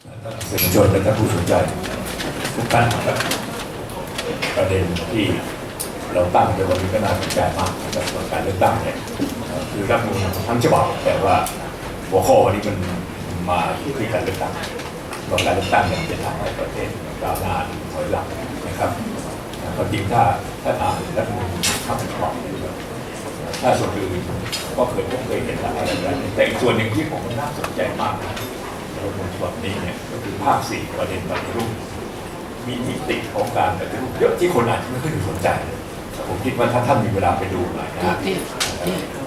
สื่อมวลชนและท่านผู้สนใจทุกท่านครับประเด็นที่เราตั้งในวันนี้ก็น่าสนใจมากนะครับการเลือกตั้งเนี่ยคือรัฐธรรมนูญทั้งฉบับแต่ว่าหัวข้อวันนี้มันมาอยู่ที่การเลือกตั้งว่าการเลือกตั้งเนี่ยจะทำให้ประเทศก้าวหน้าหรือถอยหลังนะครับความจริงถ้าถ้าอ่านรัฐมนูญทั้งฉบับถ้าส่วนอื่นก็เคยพบเคยเห็นอะไรแบบนี้แต่อีกส่วนหนึ่งที่ผมน่าสนใจมาก นะรัฐธรรมนูญฉบับนี้เนี่ยก็คือภาคสี่ประเด็นปฏิรูปมีมิติของการปฏิรูปเยอะที่คนอาจจะไม่ค่อยสนใจแต่ผมคิดว่าถ้าท่านมีเวลาไปดูหน่อยนะฮะ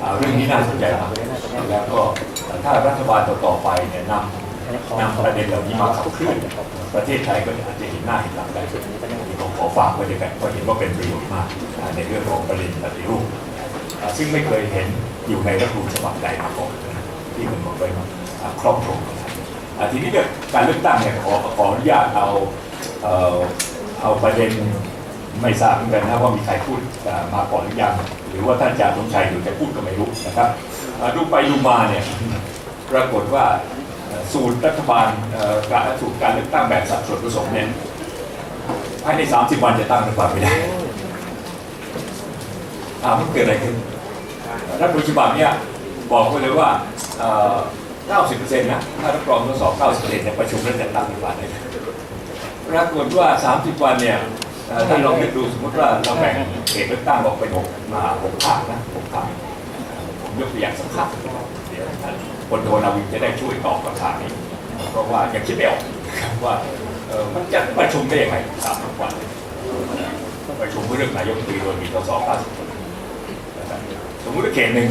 อ่าเรื่องนี้น่าสนใจมากแล้วก็ถ้ารัฐบาลต่อๆไปเนี่ยนำนำประเด็นเหล่านี้มาขับเคลื่อนประเทศไทยก็อาจจะเห็นหน้าเห็นหลังได้ที่ผมขอฝากไว้ด้วยกันเพราะเห็นว่าเป็นประโยชน์มากอ่าในเรื่องของประเด็นปฏิรูปอ่าซึ่งไม่เคยเห็นอยู่ในรัฐธรรมนูญฉบับใดมาก่อนนะที่มันบอกไว้อ่าครอบคลุมอ่า ทีนี้เนี่ยการเลือกตั้งเนี่ยขอขออนุญาตเอาเอ่อเอาประเด็นไม่ทราบเหมือนกันนะว่ามีใครพูดอ่ามาก่อนหรือยังหรือว่าท่านอาจารย์สมชัยอยู่จะพูดก็ไม่รู้นะครับอ่าดูไปดูมาเนี่ยปรากฏว่าเอ่อสูตรรัฐบาลเอ่อการสูตรการเลือกตั้งแบบสัดส่วนผสมเนี่ยภายใน 30 วันจะตั้งรัฐบาลไม่ได้ถามมันเกิดอะไรขึ้นรัฐธรรมนูญฉบับเนี้ยบอกไว้เลยว่าเอ่อ 90%นะถ้ารับรองทดสอบ90%เนี่ยประชุมแล้วจะตั้งรัฐบาลได้ปรากฏว่า 30 วันเนี่ยเอ่อถ้าลองนึกดูสมมติว่าเราแบ่งเขตเลือกตั้งออกเป็นหกมาหกภาคนะหกภาคผมยกตัวอย่างสำคัญเดี๋ยวท่านพลโทนาวินจะได้ช่วยตอบคำถามนี้ เพราะว่ายังคิดไม่ออกว่ามันจะประชุมได้ยังไง30วันประชุมเรื่องนายกตีโดยมีสส90คนนะครับสมมติว่าเขตหนึ่ง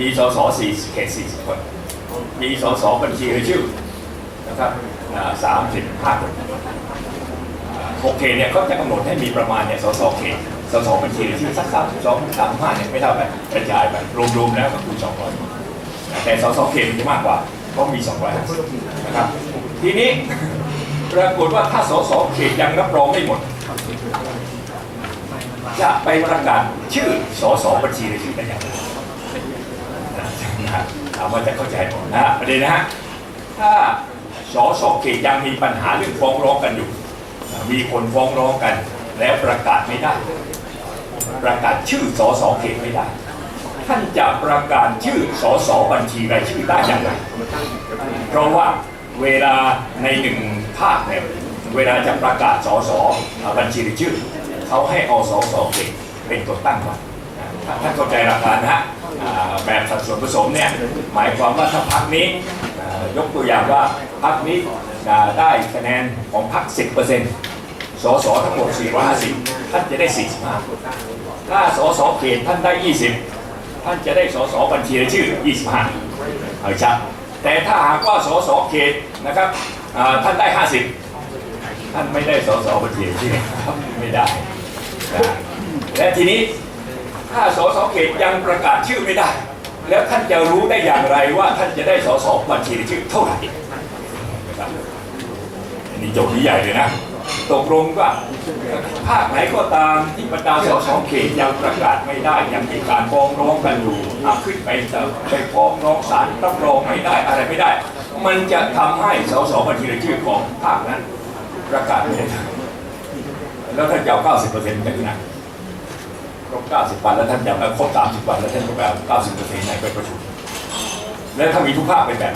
มีสสสี่เขตสี่สิบคน มีสสบัญชีรายชื่อนะครับสามสิบห้าคนหกเขตเนี่ยเขาจะกำหนดให้มีประมาณเนี่ยสสเขตสสบัญชีรายชื่อสักสามสิบสองสามห้าเนี่ยไม่เท่ากันกระจายไปรวมๆแล้วก็คือสองร้อยแต่สสเขตมันจะมากกว่าเพราะมีสองร้อยนะครับทีนี้ปรากฏว่าถ้าสสเขตยังรับรองไม่หมด จะไปประกาศชื่อสสบัญชีรายชื่อได้อย่างไรนะ ถามว่าจะเข้าใจผมนะประเด็นนะฮะถ้าสอสอเขตยังมีปัญหาเรื่องฟ้องร้องกันอยู่ มีคนฟ้องร้องกัน แล้วประกาศไม่ได้ ประกาศชื่อสอสอเขตไม่ได้ ท่านจะประกาศชื่อสอสอบัญชีรายชื่อได้อย่างไรเพราะว่าเวลาในหนึ่งภาคเนี่ยเวลาจะประกาศสอสอบัญชีรายชื่อ เขาให้เอาสสเขตเป็นตัวตั้งก่อน ถ้าท่านเข้าใจหลักการนะฮะแบบสัดส่วนผสมเนี่ยหมายความว่าถ้าพรรคนี้ยกตัวอย่างว่าพรรคนี้ได้คะแนนของพรรค10%สสทั้งหมด 450 ท่านจะได้ 45 ถ้าสสเขตท่านได้ 20 ท่านจะได้สสบัญชีรายชื่อ 25เอาชัดแต่ถ้าหากว่าสสเขตนะครับท่านได้ 50 ท่านไม่ได้สสบัญชีรายชื่อครับไม่ได้ และทีนี้ ถ้าสสเขตยังประกาศชื่อไม่ได้ แล้วท่านจะรู้ได้อย่างไรว่าท่านจะได้สสบัญชีรายชื่อเท่าไหร่อันนี้จทย์ที่ใหญ่เลยนะ ตกลงว่าภาคไหนก็ตามที่บรรดาสสเขตยังประกาศไม่ได้ยังมีการฟ้องร้องกันอยู่อะขึ้นไปจะไปฟ้องร้องศาลรับรองไม่ได้อะไรไม่ได้ มันจะทำให้สสบัญชีรายชื่อของภาคนั้นประกาศไม่ได้แล้วท่านจะเอา90%จากที่ไหน ครบ90 วันแล้วท่านจะครบ30 วันแล้วท่านก็ไปเอา90%ไหนไปประชุม แล้วถ้ามีทุกภาคเป็นแบบ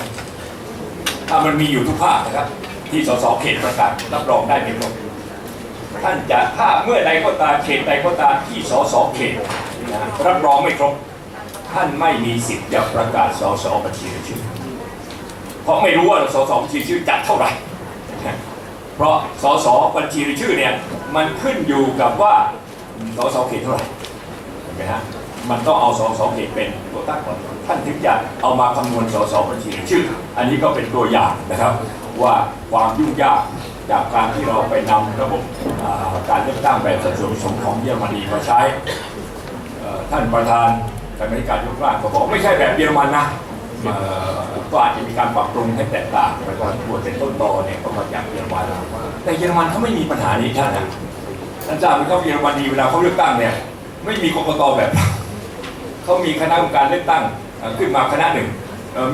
ถ้ามันมีอยู่ทุกภาคนะครับ ที่สสเขตประกาศรับรองได้เป็นหมดท่านจะถ้าเมื่อใดก็ตามเขตใดก็ตามที่สสเขตนะรับรองไม่ครบ ท่านไม่มีสิทธิ์จะประกาศสสบัญชีรายชื่อเพราะไม่รู้ว่าสสบัญชีชื่อจะเท่าไหร่ เพราะสสบัญชีรายชื่อเนี่ยมันขึ้นอยู่กับว่าสสเขตเท่าไหร่ ห็นไหมฮะมันต้องเอาสอสอเขตเป็นตัวตั้งก่อนท่านถึงจะเอามาคำนวณสสบัญชีชื่อ อันนี้ก็เป็นตัวอย่างนะครับ ว่าความยุ่งยากจากการที่เราไปนำระบบการเลือกตั้งแบบสัดส่วนผสมของเยอรมนีมาใช้ท่านประธานกรรมธิการยกร่างก็บอกไม่ใช่แบบเยอรมันนะก็อาจจะมีการปรับปรุงให้แตกต่างไปก่อนบวชเป็นต้นตอเนี่ยก็มาจากเยอรมันแต่เยอรมันเขาไม่มีปัญหานี้ท่านนะท่านทราบไหมเขาเยอรมนีเวลาเขาเลือกตั้งเนี่ย ไม่มีกกตแบบเขามีคณะกรรมการเลือกตั้งขึ้นมาคณะหนึ่ง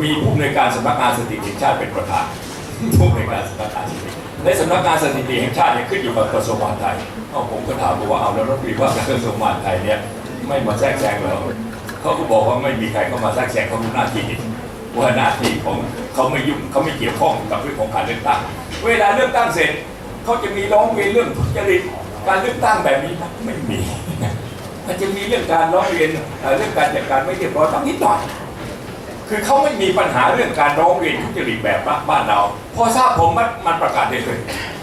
มีผู้อำนวยการสำนักงานสถิติแห่งชาติเป็นประธานผู้ในวยการสำนักงานสถิติและสำนักงานสถิติแห่งชาติเนี่ยขึ้นอยู่กับกระทรวงมหาดไทยผมก็ถามว่าเอาแล้วรัฐมนตรีว่าการกระทรวงมหาดไทยเนี่ยไม่มาแทรกแซงเหรอเขาก็บอกว่าไม่มีใครเข้ามาแทรกแซงเขารู้หน้าที่ว่าหน้าที่ของเขาไม่ยุ่งเขาไม่เกี่ยวข้องกับเรื่องของการเลือกตั้ง เวลาเลือกตั้งเสร็จเขาจะมีร้องเรียนเรื่องทุจริตการเลือกตั้งแบบนี้ไม่มี มันจะมีเรื่องการร้องเรียนเรื่องการจัดการไม่เรียบร้อยต้องนิดหน่อยคือเขาไม่มีปัญหาเรื่องการร้องเรียนทุจริตแบบบ้านเรา พอทราบผมมันมันประกาศได้เลย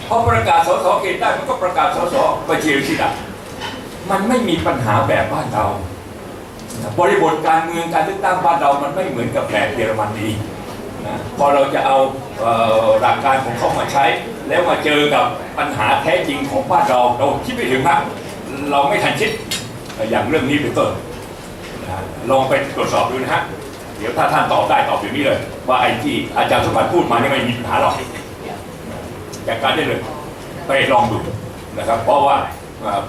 พอประกาศสสเขตได้มันก็ประกาศสสบัญชีรายชื่อได้มันไม่มีปัญหาแบบบ้านเรา บริบทการเมืองการเลือกตั้งบ้านเรามันไม่เหมือนกับแบบเยอรมนีนะพอเราจะเอาหลักการของเขามาใช้ แล้วมาเจอกับปัญหาแท้จริงของบ้านเราเราคิดไม่ถึงนะเราไม่ทันคิด อย่างเรื่องนี้เป็นต้นลองไปตรวจสอบดูนะฮะเดี๋ยวถ้าท่านตอบได้ตอบอย่างนี้เลย ว่าไอ้ที่อาจารย์สมบัติพูดมาเนี่ไม่มีปัญหาหรอกจัดการได้เลย ไปลองดูนะครับ เพราะว่า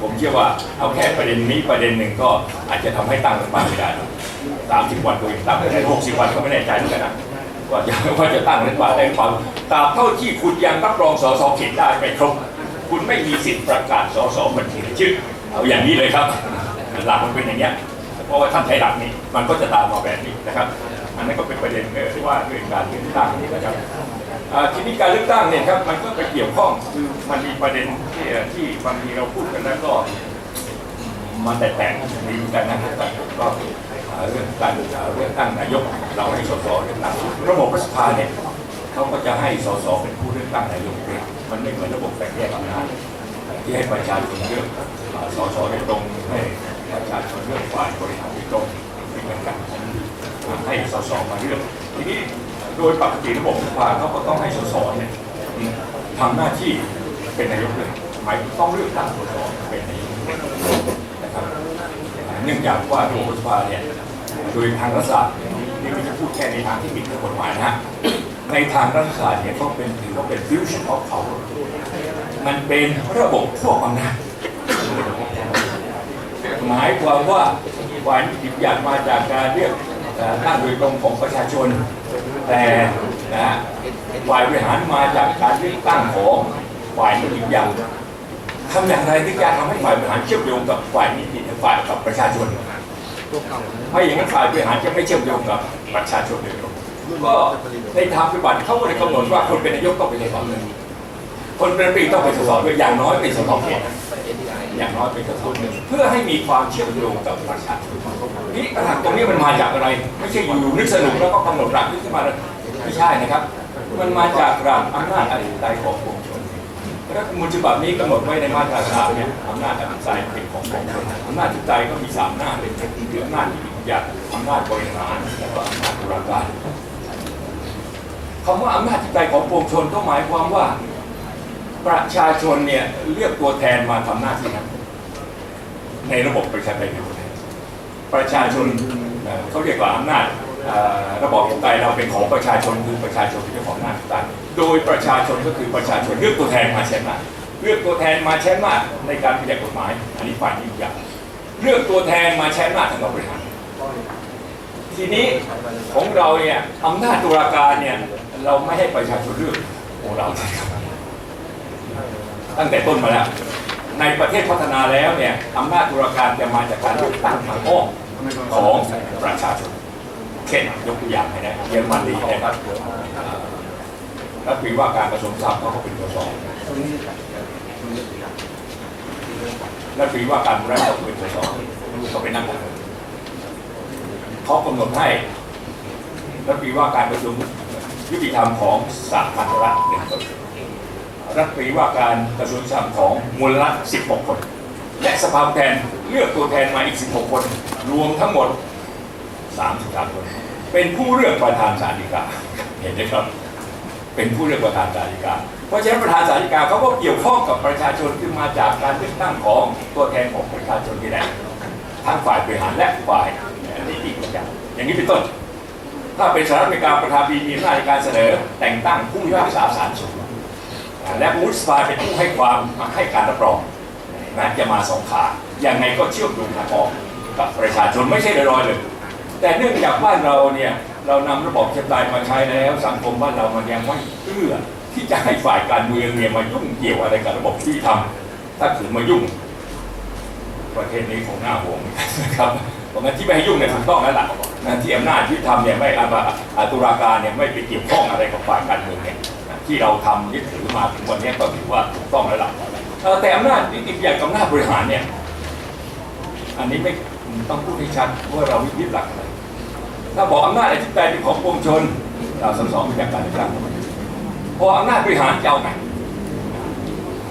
ผมเชื่อว่าเอาแค่ประเด็นนี้ประเด็นหนึ่งก็อาจจะทำให้ตั้งรัฐบาลไม่ได้สามสิบวันตัวเองตั้งไม่ได้หกสิบวันก็ไม่แน่ใจเหมือนกันนะว่าจะว่าจะตั้งรัฐบาลได้หรือเปล่าตราบเท่าที่คุณยังรับรองสสเขตได้ไม่ครบคุณไม่มีสิทธิ์ประกาศสสบัญชีชื่อเอาอย่างนี้เลยครับ หลักมันเป็นอย่างเงี้ยเพราะว่าท่านใช้หลักนี้มันก็จะตามมาแบบนี้นะครับอันนั้นก็เป็นประเด็นที่ว่าเรื่องการเลือกตั้งนี่นะครับอ่าทีนี้การเลือกตั้งเนี่ยครับมันก็ไปเกี่ยวข้องคือมันมีประเด็นที่ที่บางทีเราพูดกันแล้วก็มันแตกต่างมีเหมือนกันนะครับก็เรื่องการเลือกตั้งนายกเราให้สสเลือกตั้งระบบรัฐสภาเนี่ยเขาก็จะให้สสเป็นผู้เลือกตั้งนายกเมันไม่เหมือนระบบแบ่งแยกอำนาจที่ให้ประชาชนเลือกสสโดยตรงให้ประชาชนเลือกฝ่ายบริหารโดยตรงไม่เหมือนกัน ให้สสมาเลือกทีนี้โดยปกติระบบสภาเขาก็ต้องให้สสเนี่ยทำหน้าที่เป็นนายกเลยหมายต้องเลือกตั้งสสเป็นนายกนะครับเนื่องจากว่าระบบสภาเนี่ยโดยทางรัฐศาสตร์นี่ไม่ใช่พูดแค่ในทางที่ผิดกฎหมายนะฮะในทางรัฐศาสตร์เนี่ยเขาเป็นถือว่าเป็น fusion of power มันเป็นระบบควบอำนาจหมายความว่าฝ่ายนิติบัญญัติมาจากการเรียก เอ่อตั้งโดยตรงของประชาชน แต่นะฝ่ายบริหารมาจากการเลือกตั้งของฝ่ายนิติบัญญัติทำอย่างไรที่จะทำให้ฝ่ายบริหารเชื่อมโยงกับฝ่ายนิติฝ่ายกับประชาชนไม่อย่างนั้นฝ่ายบริหารจะไม่เชื่อมโยงกับประชาชนโดยก็ในทางปฏิบัติเขาก็เลยกำหนดว่าคนเป็นนายกต้องเป็นสสหนึ่งคนเป็นปีต้องเป็นสสด้วยอย่างน้อยเป็นสสเขต อย่างน้อยเป็นสสหนึ่งเพื่อให้มีความเชื่อมโยงกับประชาชนนี่หลักตรงนี้มันมาจากอะไร ไม่ใช่อยู่นึกสนุกแล้วก็กำหนดหลักขึ้นมาไม่ใช่นะครับ มันมาจากหลักอำนาจอธิปไตยของปวงชนรัฐมนูญฉบับนี้กำหนดไว้ในมาตราสามเนี่ยอำนาจอธิปไตยเป็นของปวงชนอำนาจอธิปไตยก็มีสามอำนาเป็นคืออำนาจนิติบัญญัติอำนาจบริหารแล้วก็อำนาจตุลาการคำว่าอำนาจอธิปไตยของปวงชนก็หมายความว่า ประชาชนเนี่ยเลือกตัวแทนมาทำหน้าที่นั้นในระบบประชาธิปไตยประชาชนเขาเรียกว่าอำนาจระบอบประชาธิปไตยเราเป็นของประชาชนคือประชาชนเป็นเจ้าของอำนาจต่างโดยประชาชนก็คือประชาชนเลือกตัวแทนมาใช้อำนาเลือกตัวแทนมาใช้อำนาในการพิจารณากฎหมาย อันนี้ฝ่ายนิติบัญญัติเลือกตัวแทนมาใช้อำนาทางการบริหารทีนี้ของเราเนี่ยอำนาจตุลาการเนี่ยเราไม่ให้ประชาชนเลือกของเรา ตั้งแต่ต้นมาแล้ว ในประเทศพัฒนาแล้วเนี่ยอำนาจตุลาการจะมาจากการเลือกตั้งทางอ้อมของประชาชนเช่นยกตัวอย่างให้นะเยอรมนีนะครับรัฐมนตรีว่าการกระทรวงทรัพย์เขาก็เป็นสสรัฐมนตรีว่าการแรงเขาเป็นตัวสสเขาเป็นนักการเมืองเขากำหนดให้รัฐมนตรีว่าการกระทรวงยุติธรรมของสหพันธรัฐหนึ่งคน รัฐมนตรีว่าการกระทรวงยุติธรรมของมวลรัฐ16 คน และสภาผู้แทนเลือกตัวแทนมาอีก 16 คน รวมทั้งหมด 33 คน เป็นผู้เลือกประธานศาลฎีกา เห็นไหมครับ เป็นผู้เลือกประธานศาลฎีกา เพราะฉะนั้นประธานศาลฎีกาเขาก็เกี่ยวข้องกับประชาชนคือมาจากการเลือกตั้งของตัวแทนของประชาชนที่ไหนทั้งฝ่ายบริหารและฝ่ายนิติบัญญัติอย่างนี้เป็นต้น ถ้าเป็นสหรัฐอเมริกาประธานาธิบดีมีอำนาจในการเสนอแต่งตั้งผู้พิพากษาศาลสูง และวุฒิสภาเป็นผู้ให้ความให้การรับรองนะจะมาสองขายังไงก็เชื่อมโยงทางออกกับประชาชนไม่ใช่ลอยๆเลย แต่เนื่องจากบ้านเราเนี่ยเรานำระบบเชฟไตยมาใช้แล้วสังคมบ้านเรามันยังไม่เอื้อที่จะให้ฝ่ายการเมืองเนี่ยมายุ่งเกี่ยวอะไรกับระบบที่ทำถ้าถือมายุ่ง ประเทศนี้คงน่าห่วงนะครับเพราะงั้นที่ไม่ให้ยุ่งเนี่ยถูกต้องแล้วล่ะนที่อำนาจที่ทำเนี่ยไม่อาอาตุลาการเนี่ยไม่ไปเกี่ยวข้องอะไรกับฝ่ายการเมืองเนี่ย ที่เราทำยึดถือมาถึงวันนี้ก็ถือว่าถูกต้องแล้วล่ะแต่อำนาจนิติบัญญัติกับอำนาจบริหารเนี่ย อันนี้ไม่ต้องพูดให้ชัดว่าเรายึดหลักอะไรถ้าบอกอำนาจอธิปไตยเป็นของปวงชนเราสสมาจากการเลือกตั้งพออำนาจบริหารจะเอาไง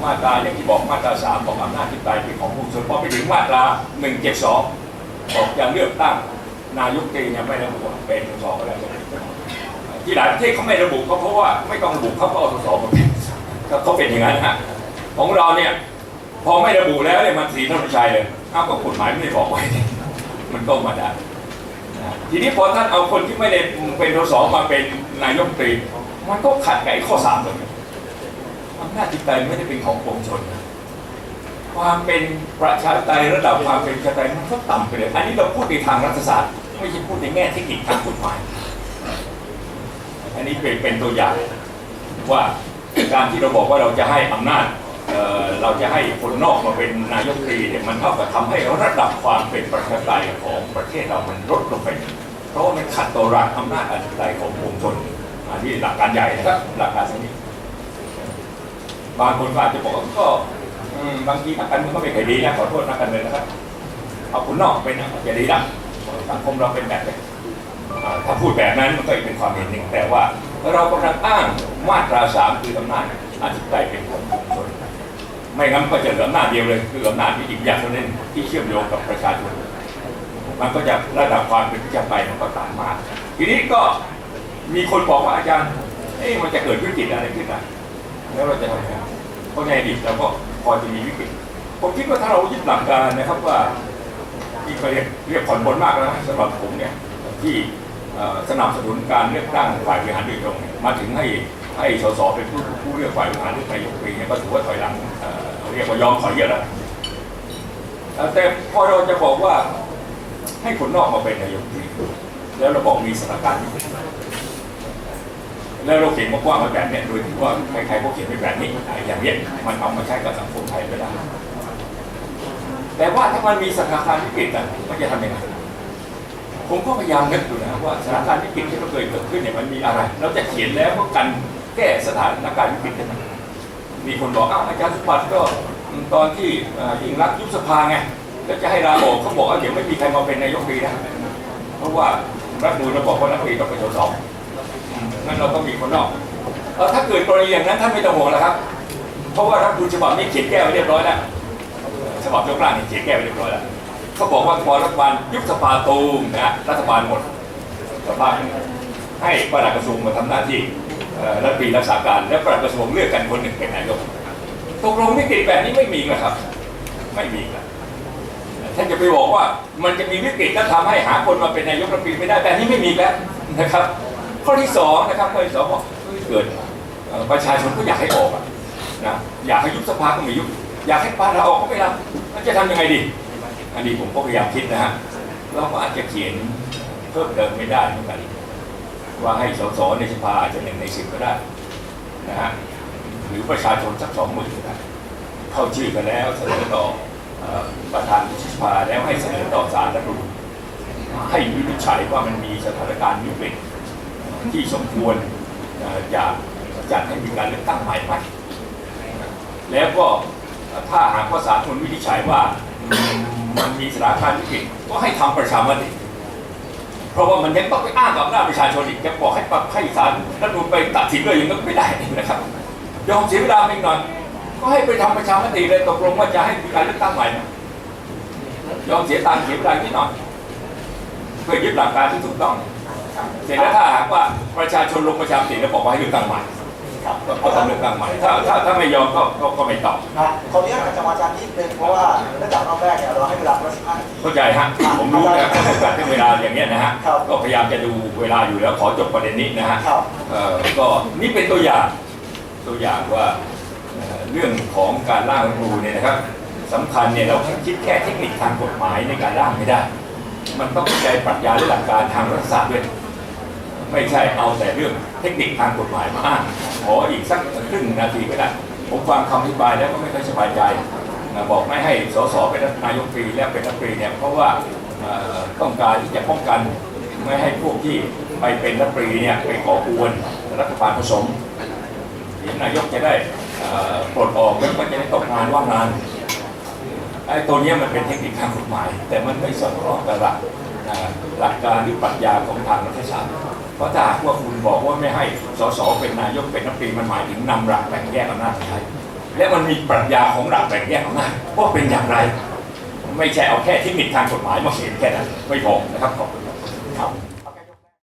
มาตราอย่างที่บอกมาตราสามบอกอำนาจอธิปไตยเป็นของปวงชนพอไปถึงมาตราหนึ่งเจ็ดสองบอกจะเลือกตั้งนายกตีเนี่ยไม่ระบุว่าเป็นสสก็แล้ว ที่หลายประเทศเขาไม่ระบุก็เพราะว่าไม่ต้องระบุเขาก็เอาสสมาเป็นก็เขาเป็นอย่างนั้นฮะของเราเนี่ยพอไม่ระบุแล้วเนี่ยมันสีธรรมชัยเลยอ้าวก็กฎหมายไม่ได้บอกไว้เนี่ยมันก็มาได้ทีนี้พอท่านเอาคนที่ไม่ได้เป็นสสมาเป็นนายกตรี มันก็ขัดกับข้อสามเลยอำนาจจิตใจไม่ได้เป็นของปวงชนนความเป็นประชาธิปไตยระดับความเป็นประชาธิปไตยมันก็ต่ำไปเลย อันนี้เราพูดในทางรัฐศาสตร์ ไม่ใช่พูดในแง่เทคนิคทางกฎหมาย นนี้เป็นเป็นตัวอย่างว่าการที่เราบอกว่าเราจะให้อำนาจเเราจะให้คนนอกมาเป็นนายกรีเนี่ยมันเท่ากับทำให้ระดับความเป็นประชาธิปไตยของประเทศเรามันลดลงไป เพราะว่ามันขัดต่อหลักอำนาจอธิปไตยของปวงชนอันนี้หลักการใหญ่นะครับหลักการสนิทบางคนก็อาจจะบอกว่าก็บางทีนักการเมืองก็ไม่เคยดีนะขอโทษนักการเมืองนะครับเอาคนนอกเป็นนะจะดีละสังคมเราเป็นแบบนี้ ถ้าพูดแบบนั้นมันก็อีกเป็นความเห็นหนึ่งแต่ว่าเรากำลังอ้างมาตราสามคืออำนาจอธิปไตยเป็นของปวงชนไม่งั้นก็จะเหลืออำนาจเดียวเลยคืออำนาจที่อีกอย่างนั้นที่เชื่อมโยงกับประชาชนมันก็จะระดับความเป็นประชาธิปไตยมันก็ต่ำมาก ทีนี้ก็มีคนบอกว่าอาจารย์เอ๊ะมันจะเกิดวิกฤตอะไรขึ้นอะแล้วเราจะทำยังไงเพราะในอดีตเราก็พอจะมีวิกฤตผมคิดว่าถ้าเรายึดหลักการนะครับว่าที่เขาเรียกเรียกผ่อนปลนมากแล้วสำหรับผมเนี่ยที่ สนับสนุนการเลือกตั้งฝ่ายบริหารโดยตรงเนี่ยมาถึงให้ให้สสเป็นผู้ผู้เลือกฝ่ายบริหารเลือกนายกรัฐมนตรีเนี่ยก็ถือว่าถอยหลังเอ่อเรียกว่ายอมถอยเยอะแล้วแต่พอเราจะบอกว่าให้คนนอกมาเป็นนายกรัฐมนตรีแล้วเราบอกมีสถานการณ์ที่แล้วเราเขียนมากว้างมาแบบเนี้ยโดยที่ว่าใครๆก็เขียนไปแบบนี้อย่างเนี้ยมันเอามาใช้กับสังคมไทยไม่ได้แต่ว่าถ้ามันมีสถานการณ์วิกฤตอะมันจะทำยังไง ผมก็พยายามนึกดูนะว่าสถานการณ์วิกฤตที่เราเคยเกิดขึ้นเนี่ยมันมีอะไร เราจะเขียนแล้วเพื่อกันแก้สถานการณ์วิกฤตได้ไหมมีคนบอกอ้าวอาจารย์สมบัติก็ตอนที่ยิ่งรักยุบสภาไงก็จะให้ลาออกเขาบอกว่าเดี๋ยวไม่มีใครมาเป็นนายกดีนะเพราะว่ารัฐมนูลเราบอกว่ารัฐมนตรีต้องเป็นสสอืมงั้นเราก็มีคนนอกเออถ้าเกิดกรณีอย่างนั้นท่านไม่ต้องห่วงแล้วครับ เพราะว่ารัฐมนูลฉบับนี้เขียนแก้ไว้เรียบร้อยแล้วฉบับยกร่างเนี่ยเขียนแก้ไปเรียบร้อยแล้ว เขาบอกว่าพอรัฐบาลยุบสภาตูมนะรัฐบาลหมดสภาให้ประหลัดกระทรวงมาทำหน้าที่รัฐมนตรีรักษาการ และประหลัดกระทรวงเลือกกันคนหนึ่งเป็นนายกตกลงวิกฤตแบบนี้ไม่มีนะครับ ไม่มีครับท่านจะไปบอกว่ามันจะมีวิกฤตแล้วทำให้หาคนมาเป็นนายกรัฐมนตรีไม่ได้แต่นี่ไม่มีแล้วนะครับ ข้อที่สองนะครับข้อที่สองบอกเกิดประชาชนก็อยากให้ออกนะอยากให้ยุบสภาก็ไม่ยุบอยากให้ปาเราออกก็ไม่รับแล้วจะทำยังไงดี อันนี้ผมก็พยายามคิดนะฮะเราก็อาจจะเขียนเพิ่มเติมไม่ได้เหมือนกันว่าให้สสในสภาอาจจะหนึ่งในสิบก็ได้นะฮะหรือประชาชนสักสองหมื่นก็ได้เข้าชื่อกันแล้วเสนอต่ออประธานวุฒิสภาแล้วให้เสนอต่อศาลรัฐธรรมนูญให้วินิจฉัยว่ามันมีสถานการณ์วิกฤตที่สมควรอยากจัดให้มีการเลือกตั้งใหม่ไหมแล้วก็ถ้าหากว่าศาลทนวินิจฉัยว่า มันมีสถานการณ์วิกฤตก็ให้ทำประชามติเพราะว่ามันยังต้องไปอ้างกับอำนาประชาชนอีกจะบอกให้ปรับให้ศาลรัฐธรรมนูญไปตัดสินเลยอยังนั้นไม่ได้นะครับยอมเสียเวลาไปอีกหน่อยก็ให้ไปทำประชามติเลยตกลงว่าจะให้มีการเลือกตั้งใหม่ยอมเสียตังค์เสียเวลานิดหน่อยเพื่อยึดหลักการที่ถูกต้อง เสร็จแล้วถ้าหากว่าประชาชนลงประชามติแล้วบอกว่าให้เลือกตั้งใหม่ ครับก็ก็ทำเลือกตั้งใหม่ถ้าถ้าถ้าไม่ยอมก็ก็ก็ไม่ตอบนะขออนุญาตจังหวะอาจารย์นิดนึงเพราะว่าเนื่องจากรอบแรกเนี่ยเราให้เวลาประมาณ15นาที เข้าใจฮะผมรู้นะการจำกัดเรื่องเวลาอย่างเงี้ยนะฮะครับก็พยายามจะดูเวลาอยู่แล้วขอจบประเด็นนี้นะฮะครับ เอ่อก็นี่เป็นตัวอย่างตัวอย่างว่าเอ่อเรื่องของการร่างรัฐธรรมนูญเนี่ยนะครับสำคัญเนี่ยเราคิดแค่เทคนิคทางกฎหมายในการร่างไม่ได้ มันต้องเข้าใจปรัชญาและหลักการทางรัฐศาสตร์ด้วย ไม่ใช่เอาแต่เรื่องเทคนิคทางกฎหมายมาอ้างขออีกสักครึ่งนาทีก็ได้ ผมฟังคำอธิบายแล้วก็ไม่ค่อยสบายใจนะบอกไม่ให้สสเป็นนายกตรีและเป็นรัฐมนตรีเนี่ยเพราะว่าต้องการที่จะป้องกันไม่ให้พวกที่ไปเป็นรัฐมนตรีเนี่ยไปก่อกวนรัฐบาลผสมนายกจะได้ปลดออกแล้วก็จะได้ตกงานว่างงานไอ้ตัวนี้มันเป็นเทคนิคทางกฎหมาย แต่มันไม่สอดคล้องกับหลักหลักการหรือปรัชญาของทางรัฐศาสตร์ เพราะถ้าหากว่าคุณบอกว่าไม่ให้สสเป็นนายกเป็นรัฐมนตรีมันหมายถึงนำหลักแบ่งแยกอำนาจไปใช้และมันมีปรัชญาของหลักแบ่งแยกอำนาจว่าเป็นอย่างไร ไม่ใช่เอาแค่เทคนิคทางกฎหมายมาเขียนแค่นั้นไม่พอนะครับขอบคุณ